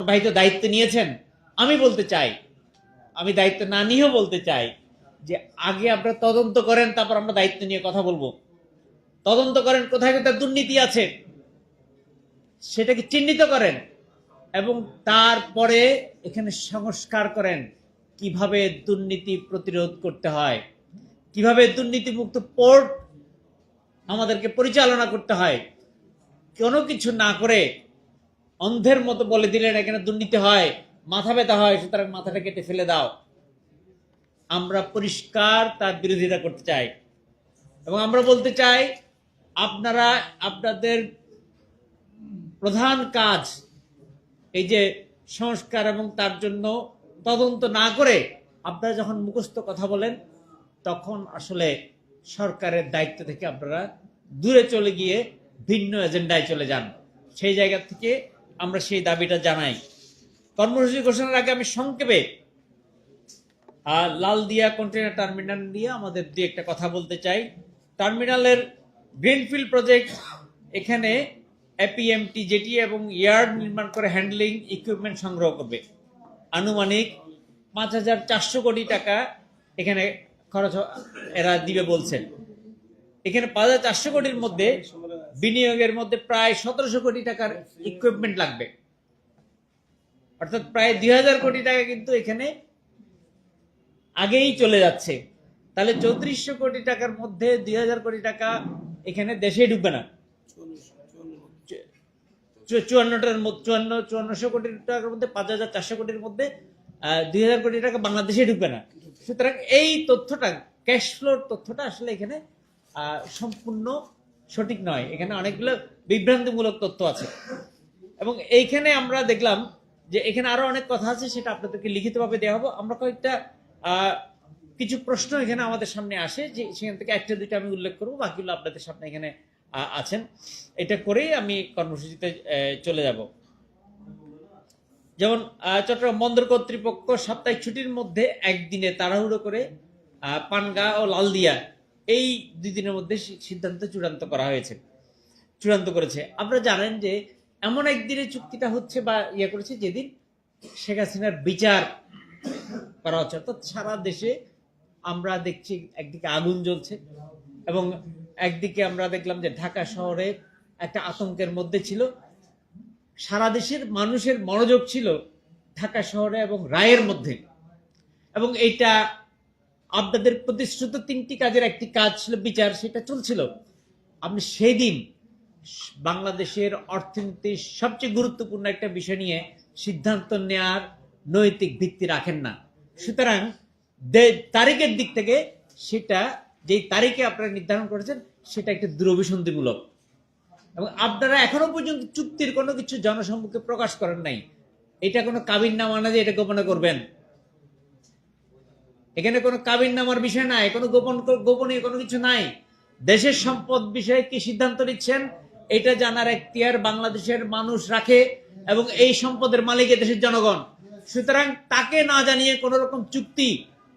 ভাই তো দায়িত্ব নিয়েছেন। আমি বলতে চাই, আমি দায়িত্ব না নিয়েও বলতে চাই যে আগে আপনারা তদন্ত করেন, তারপর আমরা দায়িত্ব নিয়ে কথা বলব। তদন্ত করেন, কোথায় কোথায় দুর্নীতি আছে, সেটাকে চিহ্নিত করেন এবং তারপরে এখানে সংস্কার করেন কীভাবে দুর্নীতি প্রতিরোধ করতে হয়, কীভাবে দুর্নীতিমুক্ত পোর্ট আমাদেরকে পরিচালনা করতে হয়। কোনো কিছু না করে অন্ধের মতো বলে দিলেন, এখানে দুর্নীতি হয়, মাথা ব্যথা হয়, সুতরাং মাথাটা কেটে ফেলে দাও। আমরা পরিষ্কার তার বিরোধিতা করতে চাই। এবং আমরা বলতে চাই, আপনারা, আপনাদের প্রধান কাজ এই যে সংস্কার এবং তার জন্য তদন্ত না করে আপনারা যখন মুখস্থ কথা বলেন, তখন আসলে সরকারের দায়িত্ব থেকে আপনারা দূরে চলে গিয়ে ভিন্ন এজেন্ডায় চলে যান। সেই জায়গা থেকে আমরা সেই দাবিটা জানাই। কর্মসূচি ঘোষণার আগে আমি সংক্ষেপে আর লালদিয়া কন্টেনার টার্মিনাল নিয়ে আমাদের দুই একটা কথা বলতে চাই। টার্মিনালের গ্রিনফিল্ড প্রজেক্ট এখানে এপিএমটি জেটি এবং ইয়ার্ড নির্মাণ করে হ্যান্ডলিং ইকুইপমেন্ট সংগ্রহ করবে। আনুমানিক পাঁচ হাজার চারশো কোটি টাকা এখানে খরচ এরা দিবে বলছেন। এখানে পাঁচ হাজার চারশো কোটির মধ্যে বিনিয়োগের মধ্যে প্রায় সতেরোশো কোটি টাকার ইকুইপমেন্ট লাগবে। অর্থাৎ প্রায় দুই হাজার কোটি টাকা কিন্তু এখানে আগেই চলে যাচ্ছে। তাহলে চৌত্রিশশো কোটি টাকার মধ্যে দুই হাজার কোটি টাকা এখানে দেশে ঢুকবে না। চুয়ান্নটার মধ্যে চুয়ান্ন চুয়ান্নশো কোটি টাকার মধ্যে পাঁচ হাজার চারশো কোটির মধ্যে দুই হাজার কোটি টাকা বাংলাদেশে ঢুকবে না। সুতরাং এই তথ্যটা ক্যাশ ফ্লোর তথ্যটা আসলে এখানে সম্পূর্ণ সঠিক নয়। এখানে অনেকগুলো বিভ্রান্তিমূলক তথ্য আছে। এবং এইখানে আমরা দেখলাম যে এখানে আরও অনেক কথা আছে, সেটা আপনাদেরকে লিখিতভাবে দেওয়া হবে আমরা কয়েকটা কিছু প্রশ্ন এখানে আমাদের সামনে আসে, যে সেখান থেকে একটা, দুইটা আমি উল্লেখ করব, বাকিগুলো আপনাদের সামনে এখানে আছেন। এটা করেই আমি কর্মসূচিতে চলে যাব। যেমন চট্টগ্রাম বন্দর কর্তৃপক্ষ সাপ্তাহিক ছুটির মধ্যে একদিনে তাড়াহুড়ো করে পানগা ও লালদিয়া এই দুই দিনের মধ্যে সিদ্ধান্ত চূড়ান্ত করা হয়েছে। চূড়ান্ত করেছে। আপনারা জানেন যে এমন একদিনে চুক্তিটা হচ্ছে বা ইয়ে করেছে যেদিন শেখ হাসিনার বিচার করা হচ্ছে। অর্থাৎ সারা দেশে আমরা দেখছি একদিকে আগুন জ্বলছে এবং একদিকে আমরা দেখলাম যে ঢাকা শহরে একটা আতঙ্কের মধ্যে ছিল। সারা দেশের মানুষের মনোযোগ ছিল ঢাকা শহরে এবং রায়ের মধ্যে। এবং এইটা আপনাদের প্রতিশ্রুত তিনটি কাজের একটি কাজ ছিল বিচার, সেটা চলছিল। আপনি সেই দিন বাংলাদেশের অর্থনীতির সবচেয়ে গুরুত্বপূর্ণ একটা বিষয় নিয়ে সিদ্ধান্ত নেয়ার নৈতিক ভিত্তি রাখেন না। সুতরাং তারিখের দিক থেকে সেটা, যেই তারিখে আপনারা নির্ধারণ করেছেন, সেটা একটা দুরভিসন্ধিমূলক এবং আপনারা এখনও পর্যন্ত চুক্তির কোনো কিছু জনসম্মুখে প্রকাশ করেন নাই। এটা কোনো কাবিন নামা না যে এটা গোপনে করবেন। এখানে কোনো কাবিন নামার বিষয় নাই, কোনো গোপন গোপনীয় কোনো কিছু নাই। দেশের সম্পদ বিষয়ে কি সিদ্ধান্ত নিচ্ছেন, এটা জানার এখতিয়ার বাংলাদেশের মানুষ রাখে এবং এই সম্পদের মালিক দেশের জনগণ। সুতরাং তাকে না জানিয়ে কোন রকম চুক্তি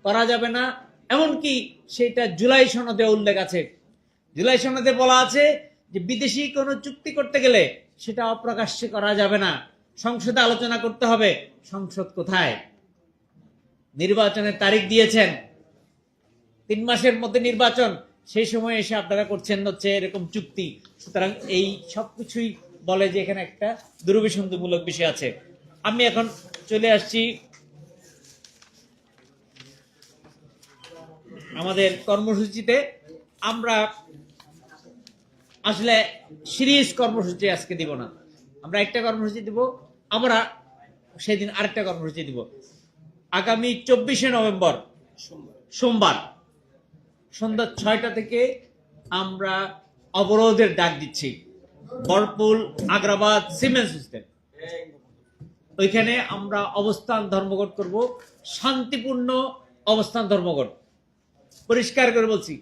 করা যাবে না, এমনকি সেটা জুলাই সনদে উল্লেখ আছে। জুলাই সনদে বলা আছে যে বিদেশি কোনো চুক্তি করতে গেলে সেটা অপ্রকাশ্যে করা যাবে না। সংসদে আলোচনা করতে হবে, সংসদ কোথায়? নির্বাচনের তারিখ দিয়েছেন। তিন মাসের মধ্যে নির্বাচন, সেই সময় এসে আপনারা করছেন হচ্ছে এরকম চুক্তি। সুতরাং এই সবকিছুই বলে যে এখানে একটা দুরভিসন্ধিমূলক বিষয় আছে। আমি এখন চলে আসছি আমাদের কর্মসূচিতে। আমরা আসলে সিরিজ কর্মসূচি আজকে দিব না। আমরা একটা কর্মসূচি দিব, আমরা সেদিন আরেকটা কর্মসূচি দিব। আগামী চব্বিশে নভেম্বর, সোমবার। সন্ধ্যা ছয়টা থেকে আমরা অবরোধের ডাক দিচ্ছি। বরপুল, আগ্রাবাদ সিমেন্ট সিস্টেম ওইখানে আমরা অবস্থান ধর্মঘট করব, শান্তিপূর্ণ অবস্থান ধর্মঘট। পরিষ্কার করে বলছি,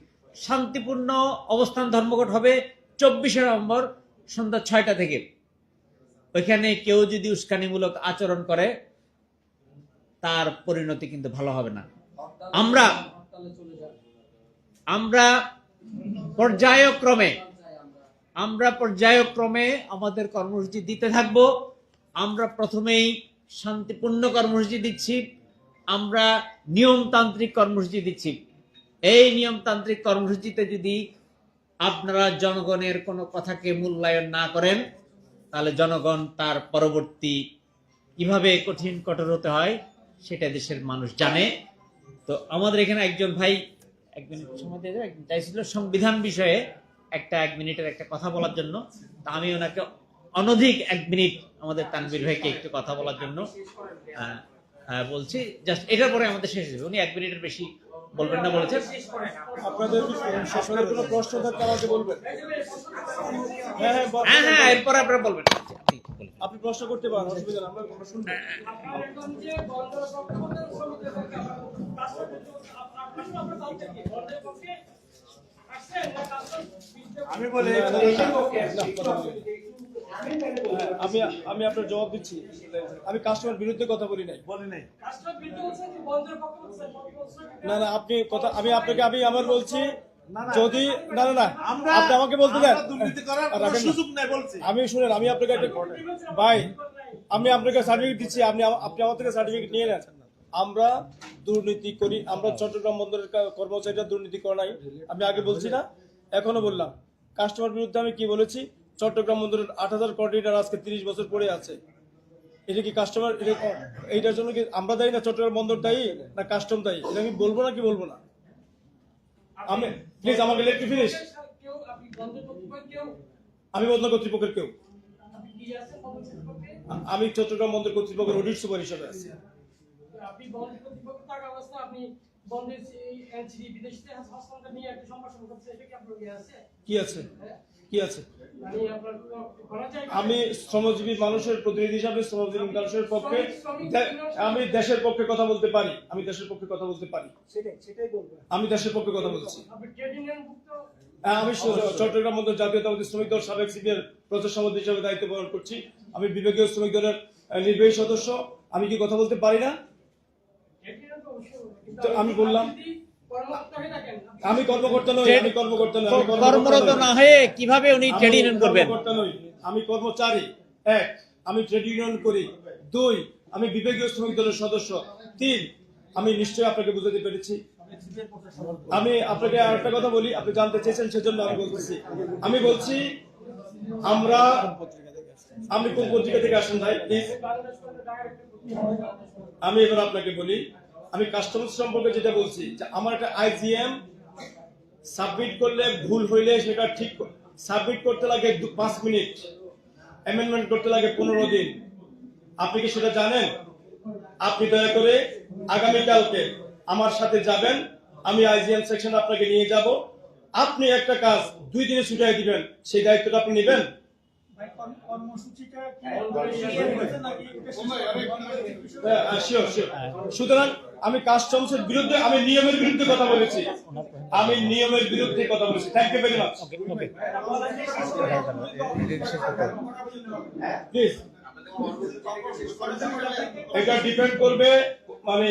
শান্তিপূর্ণ অবস্থান ধর্মঘট হবে চব্বিশে নভেম্বর, সন্ধ্যা ছয়টা থেকে। ওইখানে কেউ যদি উস্কানিমূলক আচরণ করে তার পরিণতি কিন্তু ভালো হবে না। আমরা আমরা পর্যায়ক্রমে আমরা পর্যায়ক্রমে আমাদের কর্মসূচি দিতে থাকব। আমরা প্রথমেই শান্তিপূর্ণ কর্মসূচি দিচ্ছি। আমরা নিয়মতান্ত্রিক কর্মসূচি দিচ্ছি। এই নিয়মতান্ত্রিক কর্মসূচিতে যদি আপনারা জনগণের কোনো কথাকে মূল্যায়ন না করেন তাহলে জনগণ তার পরবর্তী কীভাবে কঠিন কঠোর হতে হয় সেটা দেশের মানুষ জানে। তো আমাদের এখানে একজন ভাই এক মিনিট সময় দিয়ে চাইছিল সংবিধান বিষয়ে একটা এক মিনিটের একটা কথা বলার জন্য। তা আমি ওনাকে অনধিক এক মিনিট আমাদের তানবির ভাইকে একটু কথা বলার জন্য বলছি, জাস্ট এটার পরে আমাদের শেষ হবে উনি এক মিনিটের বেশি বলবেন না বলেছেন? আপনাদের শেষ হলে কোনো প্রশ্ন থাকলে আমাকে বলবেন। হ্যাঁ হ্যাঁ হ্যাঁ হ্যাঁ এরপরে আপনারা বলবেন। আপনি প্রশ্ন করতে পারেন অসুবিধা নেই, আমরা আমরা শুনব। কাজটা কিন্তু আপনার পক্ষে আমি বলি আমি আমি আপনার জবাব দিচ্ছি। আমি কাস্টমার বিরুদ্ধে কথা বলি নাই। বলি নাই। না না আপনি কথা আমি আপনাকে আমি আমার বলছি। যদি না না না আপনি আমাকে বলতে দেন। বলছি। আমি শুনেন আমি আপনাকে একটা ভাই আমি আপনাকে সার্টিফিকেট দিচ্ছি আপনি আপনি আমার থেকে সার্টিফিকেট নিয়ে নেন। আমরা দুর্নীতি করি, আমরা চট্টগ্রাম বন্দরের কর্মচারীরা দুর্নীতি করে নাই। আমি আগে বলছি না এখনও বললাম। কাস্টমার বিরুদ্ধে আমি কি বলেছি? চট্টগ্রাম বন্দরের আট হাজার কন্টেনার আজকে তিরিশ বছর পরে আছে। এটা কি কাস্টমার এইটার জন্য কি আমরা দায়ী না চট্টগ্রাম বন্দর দায়ী না কাস্টম দায়ী? এটা আমি বলব না কি বলব না? আমি প্লিজ আমাকে লেট ফিনিশ আমি বন্দর কর্তৃপক্ষের কেউ। আমি চট্টগ্রাম বন্দর কর্তৃপক্ষের অডিট সুপার হিসেবে আছি। আপনি বন্দর কর্তৃপক্ষ থাকা অবস্থায় আপনি বিদেশিতে হস্তান্তর নিয়ে একটা সম্ভাষণ করছে এটা কি আপনার ইয়ে আছে? কি আছে? কি আছে? মানে? আমি শ্রমজীবী মানুষের প্রতিনিধি হিসাবে শ্রমজীবী মানুষের পক্ষে আমি দেশের পক্ষে কথা বলতে পারি। আমি দেশের পক্ষে কথা বলতে পারি। আমি দেশের পক্ষে কথা বলছি। হ্যাঁ, আমি চট্টগ্রাম বন্দর জাতীয়তাবাদী শ্রমিক দল সাবেক সিনিয়র প্রচার সমিতি হিসেবে দায়িত্ব পালন করছি। আমি বিভাগীয় শ্রমিক দলের নির্বাহী সদস্য। আমি কি কথা বলতে পারি না ট্রেড ইউনিয়ন তো অবশ্যই কিন্তু তো আমি বললাম- আমি কর্মকর্তা নই আমি কর্মকর্তা নই আমি কর্মরত না হয়ে কীভাবে উনি আমি ট্রেড ইউনিয়ন করবেন? আমি কর্মচারী। এক আমি ট্রেড ইউনিয়ন করি। দুই আমি বিভাগীয় শ্রমিক দলের সদস্য। তিন আমি নিশ্চয়ই আপনাকে বুঝাতে পেরেছি। আমি আপনাকে আরেকটা কথা বলি আপনি জানতে চেয়েছেন সেজন্য আমি বলতেছি। আমি বলছি আমরা আপনি কোন পত্রিকা থেকে আসেন ভাই প্লিজ আমি এবার আপনাকে বলি আমি কাস্টমার সম্পর্কে যেটা বলছি, যে আমার একটা আইজিএম সাবমিট করলে ভুল হইলে সেটা ঠিক সাবমিট করতে লাগে পাঁচ মিনিট অ্যামেন্ডমেন্ট করতে লাগে পনেরো দিন। আপনি কি সেটা জানেন? আপনি দয়া করে আগামীকালকে আমার সাথে যাবেন, আমি আইজিএম সেকশন আপনাকে নিয়ে যাব। আপনি একটা কাজ, দুই দিনে ছুটাই দিবেন, সেই দায়িত্বটা আপনি নেবেন? সুতরাং আমি কাস্টমসের বিরুদ্ধে আমি নিয়মের বিরুদ্ধে কথা বলেছি। আমি নিয়মের বিরুদ্ধে কথা বলেছি। Thank you very much please এটা ডিপেন্ড করবে মানে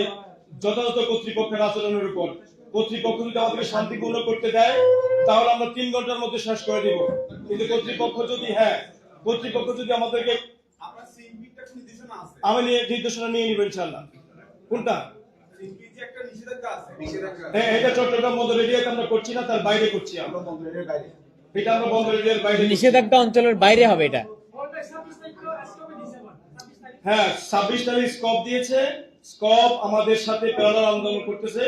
যথাযথ কর্তৃপক্ষের আচরণের উপর। কর্তৃপক্ষ যদি আমাদেরকে শান্তিপূর্ণ করতে দেয় তাহলে আমরা তিন ঘণ্টার মধ্যে শেষ করে দিব। কিন্তু কর্তৃপক্ষ যদি হ্যাঁ কর্তৃপক্ষ যদি আমাদেরকে আমি নিয়ে নির্দেশনা নিয়ে নিব ইনশাল্লাহ কোনটা? হ্যাঁ, এটা চট্টগ্রাম বন্দর এরিয়াতে আমরা করছি না তার বাইরে করছি আমরা। বাইরে। এটা আমরা বন্দর এরিয়ার বাইরে নিষেধাজ্ঞা অঞ্চলের বাইরে হবে এটা। হ্যাঁ ছাব্বিশ তারিখ স্কপ দিয়েছে। স্কপ আমাদের সাথে প্যারালাল আন্দোলন করতেছে।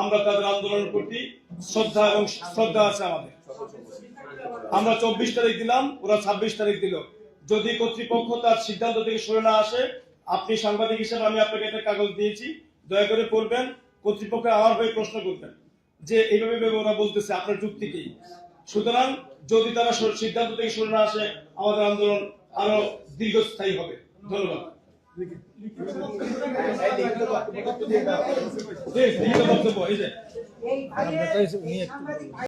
আমরা তাদের আন্দোলনের প্রতি শ্রদ্ধা এবং শ্রদ্ধা আছে আমাদের। আমরা চব্বিশ তারিখ দিলাম, ওরা ছাব্বিশ তারিখ দিল। যদি কর্তৃপক্ষ তার সিদ্ধান্ত থেকে সরে না আসে, আপনি সাংবাদিক হিসেবে আমি আপনাকে একটা কাগজ দিয়েছি, দয়া করে পড়বেন, কর্তৃপক্ষ আমার হয়ে প্রশ্ন করবেন যে এইভাবে এইভাবে ওরা বলতেছে, আপনার যুক্তি কি? সুতরাং যদি তারা সিদ্ধান্ত থেকে সরে না আসে, আমাদের আন্দোলন আরও দীর্ঘস্থায়ী হবে। ধন্যবাদ। লিখিত বক্তব্য এই যে